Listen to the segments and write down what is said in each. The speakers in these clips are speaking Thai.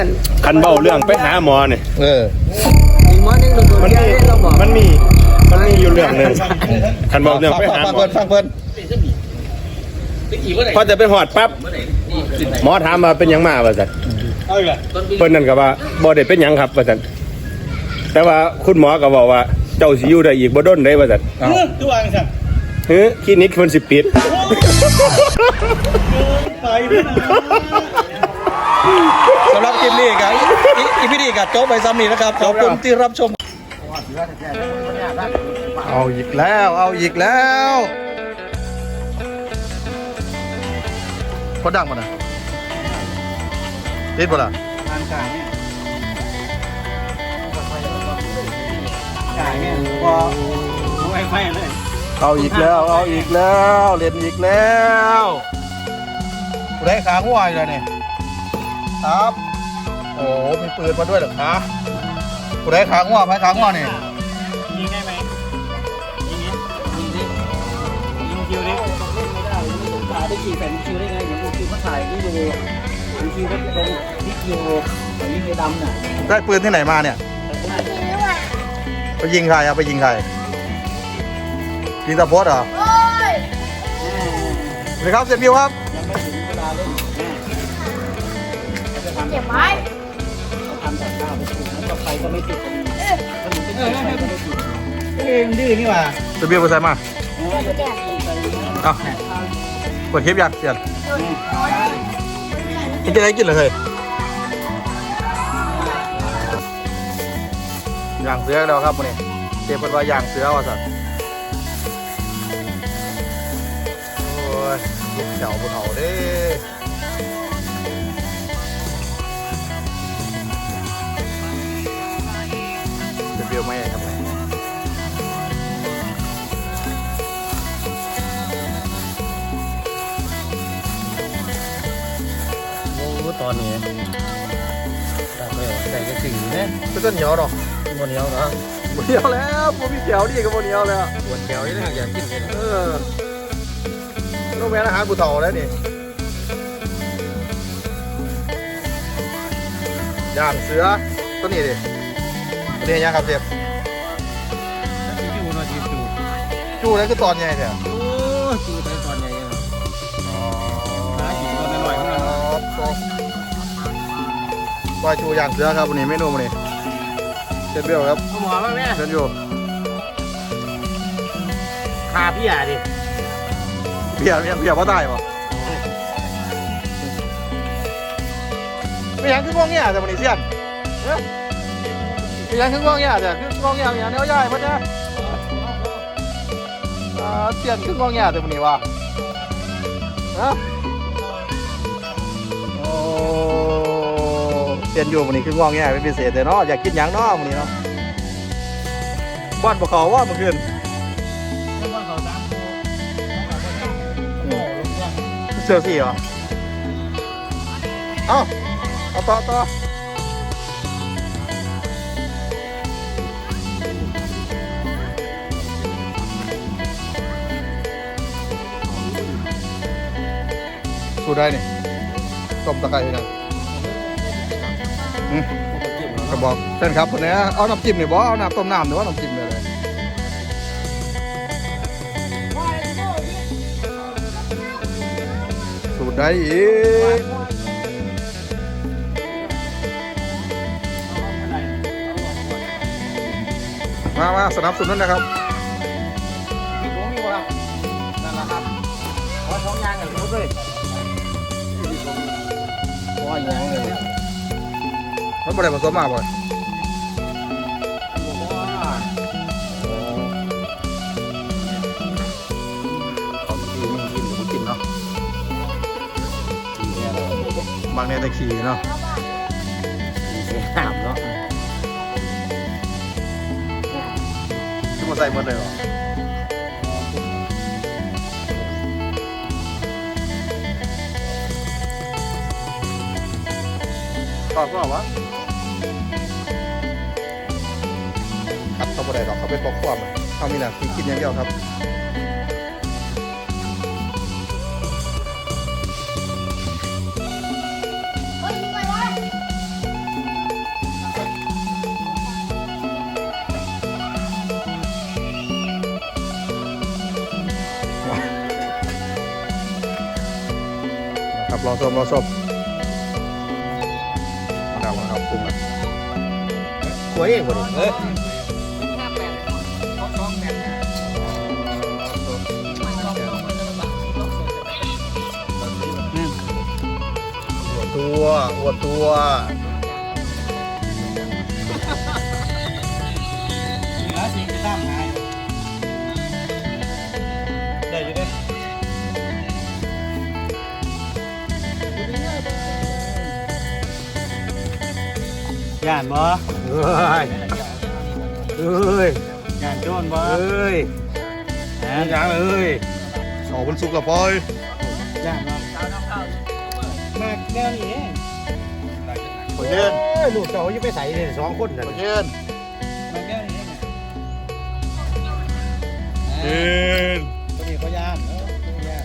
กันคันเบ้าเรื่องไปหาหมอเนี่ยเอออีกหมอหนึงโดนมันยามีได้เราบอกมันมีมันมีอยู่เรื่องหนึงคันเบ้าเรื่องไปหาฟังหมอเพิ่นฟังเพิ่นพอจะไปหอดปั๊บหมอถามมาเป็นหยังมาว่าซั่นเพิ่นนั่นก็ว่าบ่ได้เป็นหยังครับว่าซั่นแต่ว่าคุณหมอก็บอกว่า เจ้าสิอยู่ได้อีกบ่ดนได้ว่าซั่นเอาตัววางสั่งเฮ้ยคลินิกมันสิปิดไปไม่นาน สำหรับคลิปนี้ครับอีอีพีนี้กับโจ๊กไปซ้ำนี้นะครับขอบคุณที่รับชม เอาอีกแล้ว เอาอีกแล้วพอดังมาน่ะติดบ่ล่ะทางกายเนี่ยกายเนี่ยพอไฟไฟเลย เอาอีกแล้ว เอาอีกแล้ว เล่นอีกแล้วกูได้ขาหัวอีกแล้วเนี่ย ครับ โอ้มีปืนมาด้วยเหรอคะกูได้ขาหัวไหมขาหัวนี่ยิงได้ไหมยิงนี้ยิงดิยิงคิวดิถ่ายได้กี่แผ่นคิวได้ไงเดี๋ยวคิวเขาถ่ายวิดีโอคิวเขาลงวิดีโอแต่นี่คือดำน่ะได้ปืนที่ไหนมาเนี่ยไปยิงใครเอาไปยิงใครยิงตะโพดเหรอสวัสดีครับเสียบิวครับ เก็บไว้ทำจากข้าวไปถูกแล้วก็ไฟก็ไม่ติดกันถ้ามันเป็นไฟก็ไม่ติดเองดื้อนี่หว่าเสียบิวไปใส่มาเอาเปิดคลิปยังเสียนกินจะได้กินเลยเฮ้ยย่างเสือแล้วครับวันนี้เจ็บเป็นว่าย่างเสือว่าสัตว์โอ้ยลูกแถวบนเขาเด้ เสียบิวไม่ทำไงโอ้ตอนนี้ตัดไปใส่กระสือเนี่ยเป็นต้นเหนียวหรอกบนเนี้ยเนาะบนเหนียวแล้วผมมีแถวดีกับโมเหนียวแล้วปวดแถวนี่อยากกินเลยเออต้องแม่นอาหารกูเฒ่าแล้วนี่ย่างเสือตัวนี้ดิตัว นี้ยังครับเสียบจูเนาะจูจูจูแล้วคือตอนใหญ่แท้โอ้จูไปตอนใหญ่เนาะอ๋อหากินตอนน้อยๆเท่านั้นปลาชูย่างเสือครับวันนี้เมนูวันนี้เชฟเบลครับเอาหมอมาแม่เชฟอยู่คาพี่ยาดิเบียร์เบียร์เบียร์ว่าตายป่ะไม่ยังคืองวงเงี้ยแต่วันนี้เสียนเอ้ยไม่ยังคืองวงเงี้ยแต่คืองวงเงี้ยอย่างเนี้ยใหญ่มันนะอ่าเสียนขึ้นงองแงแต่วันนี้วะฮะโอ้เสียนอยู่วันนี้ขึ้นงองแงเป็นพิเศษเลยเนาะอยากกินหยังเนาะวันนี้เนาะบ้านบ่เขาว่าเมื่อคืนเสือสี่เหรอเอาเอาต่อต่อ สู้ได้นี่ต้มตะไคร้ให้นะอืมกระบอกเส้นครับคนนี้เอาน้ำจิ้มนี่บ่เอาน้ำต้มน้ำหรือว่าน้ำจิ้มเลยเลยสูตรได้อีกมามาสนับสนุนนะครับ ขออย่างเลยมันบ่ได้ผสมมาบ่อยของดีมันกินหรือไม่กินเนาะบางเนี่ยตะขี่เนาะเสียหามเนาะที่มาใส่หมดเลยเหรอ ชอบเปล่าวะครับเขาบ่ได้รอกเขาเป็นปกความเขามีหน้าที่กิดอย่างเดียวครับครับรอชมรอชบ ปรุงแล้วสวยเองบ่ดิเอ้ยหัวตัวหัวตัว ย่านบ่เอ้ยเอ้ยย่านโจรบ่เอ้ยแหมีหยังเอ้ยออกมันสุกกับปอยย่านบ่มากแก้วนี่เองปอยเย็นเอ้ยลูกเจ้าอยู่ไปใส่เนี่ยสองคนน่ะปอยเย็นมากแก้วนี่เองเย็นตัวนี้เขาย่านเออเขาย่าน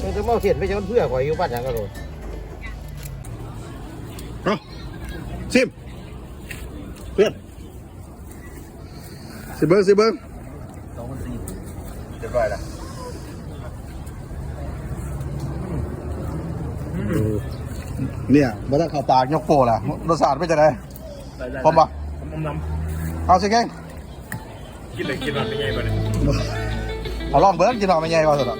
มึงจะมาเขียนไปจนเพื่อข่อยอยู่บ้านหยังก็โดน เอา ซิมเพื่อนสิเบิ้งสิเบิ้งเรียบร้อยแล้วเนี่ยมาได้ข่าวปากยกโปล่ะรสชาติเป็นจะไงพร้อมปะน้ำน้เอาสิแกงำกินเลยกินมันเป็นไงบ้างเอาลองเบิ้งกินหน่อยไม่ใหญ่กว่าสุดอะ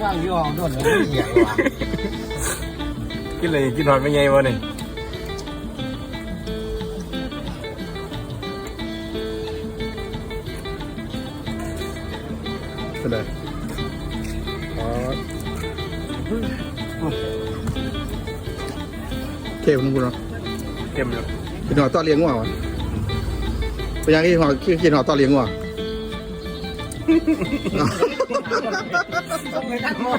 ข้างยี่ห้อโดนเลยเหี้ยว่ะ กินเลยกินหอนเป็นไงบ้างนี่เป็นไรอ๋อเทพนุ่งกูเนาะเต็มเลยกินหอต้อเลี้ยงงัววะเป็นยังกินหอกินหอต้อเลี้ยงงัวมุ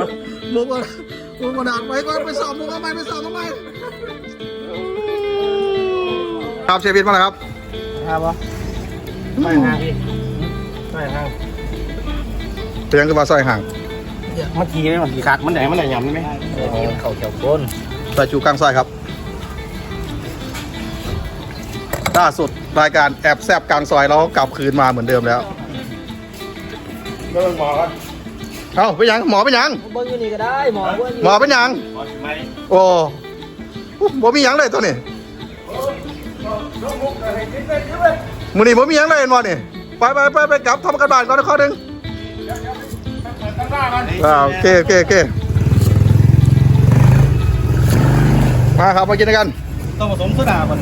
กว่ามุกว่าดาดไว้ก่อนไปสอบมุกเอาใหม่ไปสอบเอาใหม่ครับเชฟบินมาแล้วครับครับวะไม่ห่างพี่ไม่ห่างเป็นยังคือปลาสร้อยห่างเมื่อกี้เนี่ยมันกี่ขาดมันไหนมันไหนยำได้ไหมเออเข่าเขียวก้นใส่จูกลางซอยครับล่าสุดรายการแอบแซบกลางซอยเรากลับคืนมาเหมือนเดิมแล้วเบิ่งหมอกัน เอ้าเป็นยังหมอเป็นยังเบิ้งอยู่นี่ก็ได้หมอเบิ้งหมอเป็นยังหมอใช่ไหมโอ้บ่มีหยังเลยตัวนี้มือนี้บ่มีหยังเลยเห็นบ่นี่ไปไปไปไปกลับทำกันบ้านก่อนนะข้อหนึ่งอ่าโอเคโอเคโอเคมาครับมากินด้วยกันต้องผสมโซดาก่อน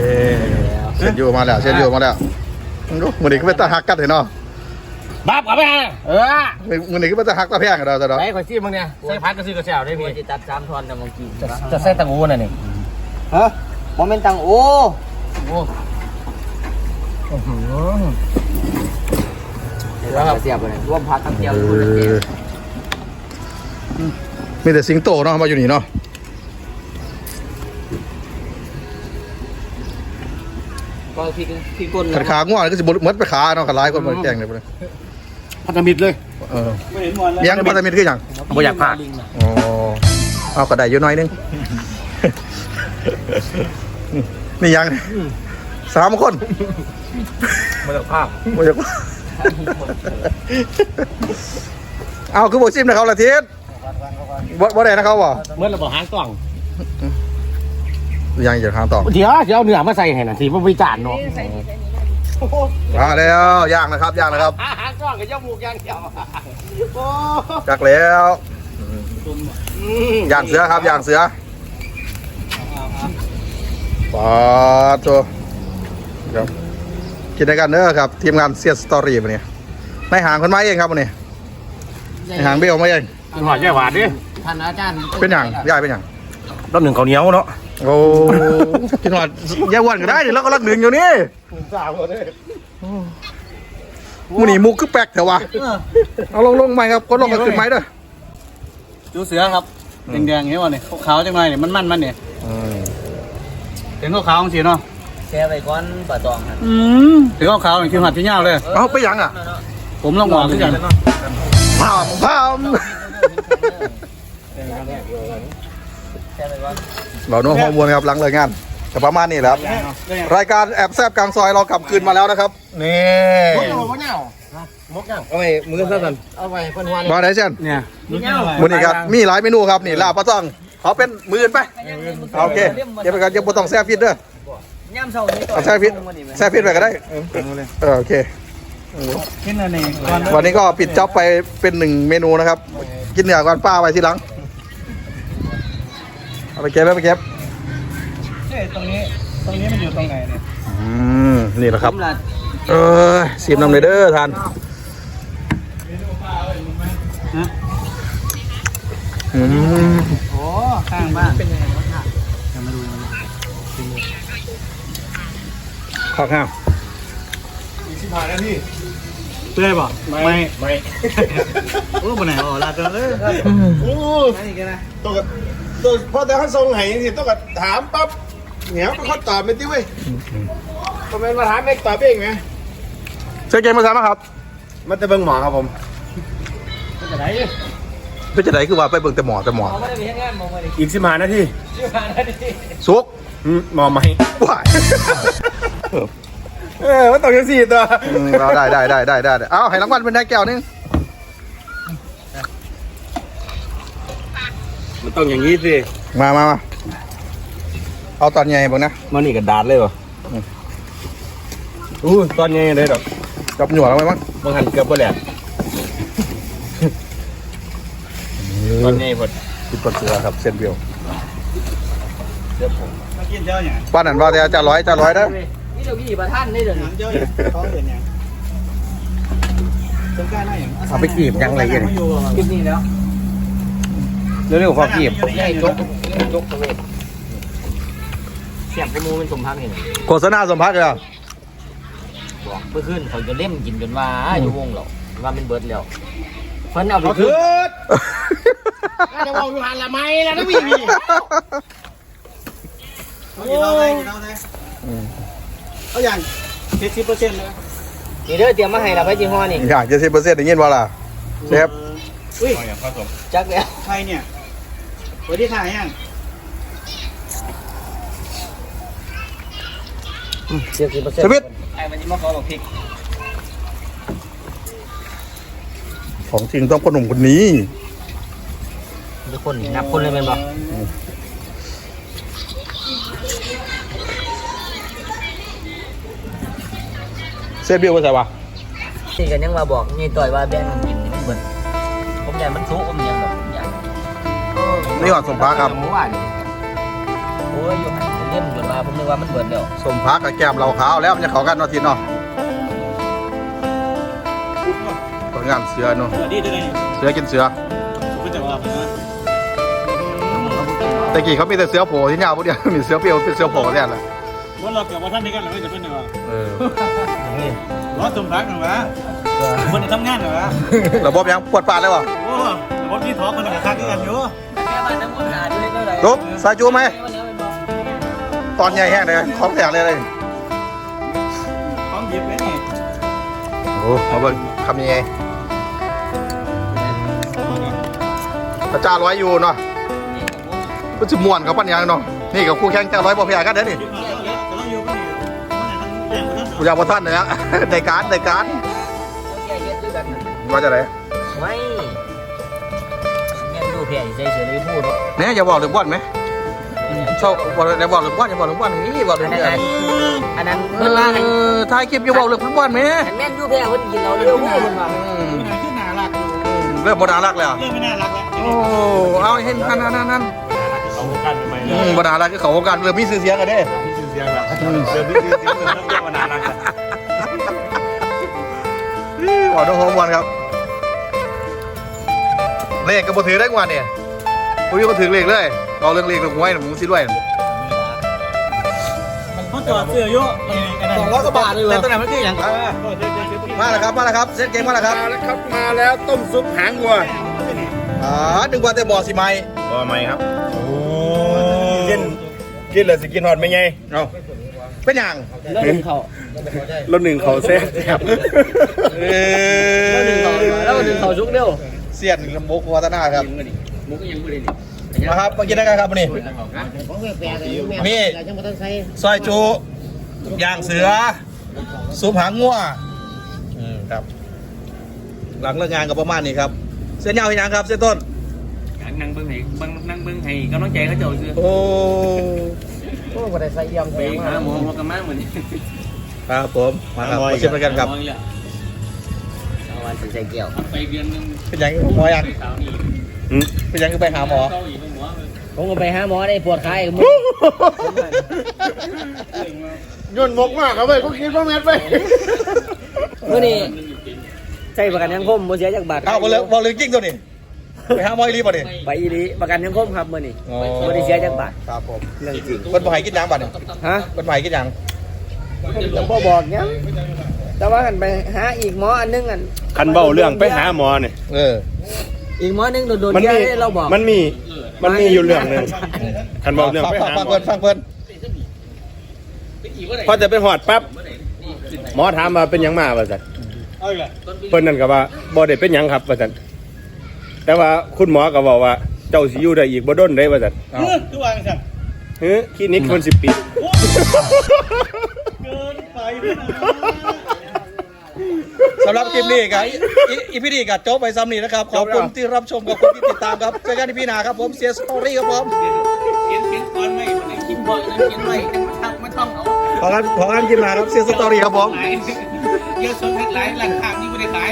เอ้เชนยูมาแล้วเชนยูมาแล้วมึงดูมือนี้ก็เป็นตาหักกันเห็นเนาะ บ้าบกับไปฮะเออมือนี้ก็เป็นตาหักตาแพงกันเราแต่เนาะใส่ข่อยซีมึงเนี่ยใส่พัดก็ซื้อกระเช้าได้พี่พี่จะตัดสามทอนแต่มองกินจะใส่ตังอูน่ะนี่ฮะโมเมนตังโอ้โอ้เดี๋ยวเราเสียบเลยร่วมพักทั้งเดียวเออยู่เลยอมีแต่สิงโตเนาะมาอยู่นี่เนาะก็พี่พี่ก้นขัดขาง่วงก็สิบมัดไปขาเนาะขัดลายคนมาแกล้งเลยไปเลย พันธมิตรเลยเออไม่เห็นมวนแล้วเลี้ยงพันธมิตรคือหยังบ่อยากพลาดอ๋อเอากระไดอยู่หน้อยนึง นี่ยังสามคนบ่อยากพลาดบ่อยากเอาคือบอกซิมนะเขาละทิศบ่บ่ได้นะเขาบ่เมื่อเราบอกหางกล่องยังอยู่ทางต่อเดี๋ยวเดี๋ยวเอาเนื้อมาใส่ให้น่ะสิบ่วิจารณ์เนาะ มาแล้วย่างนะครับย่างนะครับหางกล่องกับยกหมูกอย่างเดียวโอ้จักแล้วย่างเสือครับย่างเสือปาดตัวครับกินด้วยกันเด้อครับ ทีมงานเซียสตอรี่วันนี้ในหางคนมาเองครับวันนี้ในหางเบี้ยวมาเองกินหอยแย่หวานดิท่านอาจารย์เป็นอย่างย่ายเป็นอย่างรอบหนึ่งข้าวเหนียวเนาะ โอ้กินหอดย่าอ้วันก็ได้เดี๋ยวเราก็รักหนึ่งอยู่นี่สาวเลยมูนี่มุกคือแปลกเถอะวะเอาลงลงใหม่ครับกดลงกับขึ้นไม้ด้วยจูเสือครับแดงๆอย่างนี้วะเนี่ยขาวๆจังเลยเนี่ยมันมันมันเนี่ยถึงขาวๆจริงๆเนาะแช่ไปก้อนปลาตองครับอืมถึงขาวๆอย่างที่หัดที่ยาวเลยเอาไปยังอะ ผมลองหวานด้วยกันพามพามแช่ไปก้อน เราโน้มฮอร์โมนครับหลังเลยงานแต่ประมาณนี้แหละครับ รายการแอบแซบกลางซอยเรากลับคืนมาแล้วนะครับ นี่เอาไว้มือสั่นมาไหนเช่นเนี่ยรู้จักอะไรมื้อนี้ครับมีหลายเมนูครับนี่ลาบปลาซ่องขอเป็นมืออื่นไปโอเคเดี๋ยวไปกันยังบ่ต้องแซ่บฟิตเด้อย่ำเช้านี้เอาแซ่บฟิตแซ่บฟิตไปก็ได้เออโอเคกินอันนี้ก่อนวันนี้ก็ปิดจ็อบไปเป็นหนึ่งเมนูนะครับ กินเหนือก่อนป้าไว้ทีหลัง เอาไปเก็บเอาไปเก็บเอ้ยตรงนี้ ตรงนี้มันอยู่ตรงไหนเนี่ยอืมนี่แหละครับผมล่ะเออสีมน้ำเลยเด้อท่านฮะอืมโอ้ข้างบ้านเป็นยังไงข้าวข้าวเปื่อยป่ะไม่ไม่โอ้บนไหนอ๋อลาเกินเลยโอ้นี่กันนะตัวกับ ตัวพอแต่เขาส่งให้สิต้องกับถามปั๊บเหนียวเป็นคนตอบไม่ติเว้ยคอมเมนต์มาถามเอกตอบเองไหมเชิญเกมมาทำนะครับมันจะเบิ่งหมอครับผมจะไหนเพื่อจะได้คือว่าไปเบิ่งแต่หมอแต่หมอ มองไม่ได้มีแค่งานมองไม่ได้อีกสิบห้านาทีชื่อมาได้ดิสุกอืมหมอไหมว้ายเออมันต้องยังสี่ตัว อืมเอาได้ได้ได้ได้ได้ได้เอาให้รางวัลเป็นได้แก้วนึง มันต้องอย่างนี้สิ มามามาเอาตอนใหญ่บ้างนะมันนี่กระดาษเลยวะอู้ตอนนี้เลยดอกจับหนวดเอาไว้มั้งบางหันเกือบไปแหลกตอนนี้พอดติดกดเสือครับเส้นเบียวมากินเจ้าเนี่ยป้านนั่นว่าแต่จะร้อยจะร้อยได้อนี่เดี๋ยวพี่ประท่านได้เดี๋ยวนี้น้ำเจ้าเนี่ยเขาเห็นเนี่ยสงการอะไรอย่างเอาไปกีบยังไรอย่างอยู่คลิปนี้แล้ว เร็วๆขอกีบใหญ่จกจกตะเวนเสียบกระมูเป็นสมพักนี่โฆษณาสมพักเลยอะบอกเพื่อขึ้นเขาจะเล่มกินจนว่าอยู่วงเราว่าเป็นเบิร์ดแล้วเพิ่นเอาไปขึ้นจะบอกอยู่หันละไม่แล้วนะพี่พี่เขากินเอาเลยกินเอาเลยเอาอย่างเจ็ดสิบเปอร์เซ็นต์เลยนี่เด้อเตรียมมาให้เราไปจีห้อนี่อยากจะสิบเปอร์เซ็นต์ได้ยินว่าล่ะเชฟอุ้ยจักแล้วใครเนี่ย วันที่ถ่ายยังเจ็ดสิบเปอร์เซ็นต์ชีวิต ไอ้มันจะมาขอบอกพริกของจริงต้องคนหนุ่มคนนี้ ทุกคนนับคนเลยเป็นบ่เส้นเบียวว่าไงวะนี่กันยังมาบอกนี่ต่อยว่าแบ่งกินนี่มันเบิดผมอยากมันทุกผมยังแบบอยาก นี่ก่อนสมพักครับ เมื่อวานนี่โอ้ยอยู่หันเล่มจนว่าผมนึกว่ามันเบิดแล้วสมพักกับแก้มเราขาวแล้วมันจะเข้ากันเนาะทีเนาะผลงานเสือเนาะสวัสดีด้วยนี่เสือกินเสือผมจะบอกนะแต่กี้เขามีแต่เสือโผล่ที่เนี่ยพวกเดียวมีเสือเปรียวเป็นเสือโผล่แทนเลยว่าเราเกี่ยวกับท่านนี้กันหรือไม่จะเป็นยังไงเออรถสมรักหรือวะคนทำงานหรือวะระบบยังปวดปาดเลยวะโอ้รถที่ท้องมันกับคักกันอยู่ แค่บ้านน้ำมันหาด้วยเท่าไหร่ลุกสายจูไหมตอนใหญ่แห้งเลยของแตกเลยเลยท้องหยิบไว้นี่โอ้มาเบิ่งคำยังไงพระเจ้าร้อยอยู่เนาะก็จะม่วนเขาปัญญาเนาะนี่กับคู่แข่งเจ้าร้อยบ่แพ้กันเด้อนี่จะต้องอยู่ก็นี่มันไหนทั้งแรงทั้งกูอยากบ่ท่านเลยฮะในการในการแกเย็ดด้วยกันว่าจะไหนไม่ แม่ดูเพียใจเฉยเลยพูดเนี่ยอย่าบอกเรื่องบ่อนไหมชอบบอกอย่าบอกเรื่องบ่อนอย่าบอกเรื่องบ่อนนี่บอกเรื่อัอนงนั้นเรื่องอันนั้นเอเพิ่นว่าอันอถ่ายคลิปอย่าบอกเรื่องบ่อนไหมอันแม่นดูเพียเพิ่นกินเราเร็วพูดเพิ่นว่าอืมไม่น่าขึ้นน่ารักเรื่องบ่น่ารักเลยอะเรื่องไม่น่ารักแล้วโอ้เอาเห็นนั่นนั่นนั่นนั่นเอากันไปอืมบ่น่ารักคือเขาวงการเรื่องมีชื่อเสียงกันเด้มีชื่อเสียงแบบเดินมีชื่อเสียงเรื่องเรียกว่านานรักกันขอโทษขอวันครับ เลขก็บ่ถือได้กว่าเนี่ยบ่มีคนถือเลขเลยเอาเรื่องเลขเรื่องหวยน่ะผมสิด้วยเขาจอดเสื้อเยอะสองร้อยกว่าบาทเลยแต่ตอนไหนมันคืออย่างมาแล้วครับมาแล้วครับเซตเกมมาแล้วครับมาแล้วครับมาแล้วต้มซุปหางวัวอ่านึกว่าแต่บ่อสิไม้บ่ไหมครับโอ้กินกินเลยสิกินหอดไม่ไงเอาเป็นหยังแล้วดึงเขารถหนึ่งเขาแซ่บครับเอแล้วดึงเขาแล้วดึงเขาชุกเร็ว เสียนลำโบกวัฒนาครับมุกยังไม่ได้ดิมาครับมากินด้วยกันครับวันนี้ของแปลกๆเลยแม่มีเราจะมาต้องใช้ซอยจูย่างเสือ ซุปหางงัวอืมครับ หลังเลิกงานก็ประมาณนี้ครับ เส้นยาวอีกอย่างครับ เส้นต้นนั่งเบิ้งให้เบิ้งนั่งเบิ้งให้กำลังใจเขาเจ้าซื้อโอ้โอ้ก็ได้ใส่เยี่ยมไปใส่หาหมอหัวกระมังเหมือนนี้ครับผมมาครับมาชิมด้วยกันครับหมออีกแล้ วเอาวันใส่เกี่ยวไปเดือนหนึงเป็นยังหมอยังไปสาวนี่อืมเป็นยังคือไปหาหมอเกาอีกเป็นหมอเลยผมก็ไปหาหมอได้ปวดขาอีกมึงย่นมกมากครับเว้ยกูคิดว่าแมทไปมื่อนี้ใช้ประกันยังคมบ่เสียจากบาทเอาไปเลยบอกเลยจริงตัวนี้ไปหาหมออีรีป่ะนี่ไปอีหลีประกันยังคมครับมื่อนี้บ่ได้เสียจากบาทครับผมเรื่องจริงคนบ่ให้กินยังบัดนี่ฮะคนบ่ให้กินยังผมบ่บอกหยัง แต่ว่ากันไปหาอีกหมออันนึงอันคันเบ้าเรื่องไปหาหมอเนี่ยเออ อีกหมอนึงโดนมันๆแย่มีได้เราบอก มันมี มันมีอยู่เรื่องหนึงคันเบ้าเรื่องไปหาฟังหมอเพิ่นฟังเพิ่นพอจะไปหอดปั๊บหมอถามว่าเป็นหยังมาว่าซั่นเพิ่นนั่นก็ว่าบ่ได้เป็นหยังครับว่าซั่นแต่ว่าคุณหมอก็บอกว่า เจ้าสิอยู่ได้อีกบ่ดนได้ว่าซั่นเอาทุกวันสั่งเฮ้ยคลินิกมันสิปิดเกินไปแล้วนะ สำหรับคลิปนี้กับอีพีนี้กับโจ๊กไปซ้ำนี่นะครับ ขอบคุณที่รับชมขอบคุณที่ติดตามครับเจอกันที่พี่นาครับผมเสียสตอรี่ครับผมเขียนเขียนก่อนไม่คนไหนคิดบ่อยนะเขียนไว้ทำไม่ต้องเอาขอกันขอกันกินมาครับเสียสตอรี่ครับผมหลายเยอะสุดหลายหลังทางนี่ไม่ได้ขาย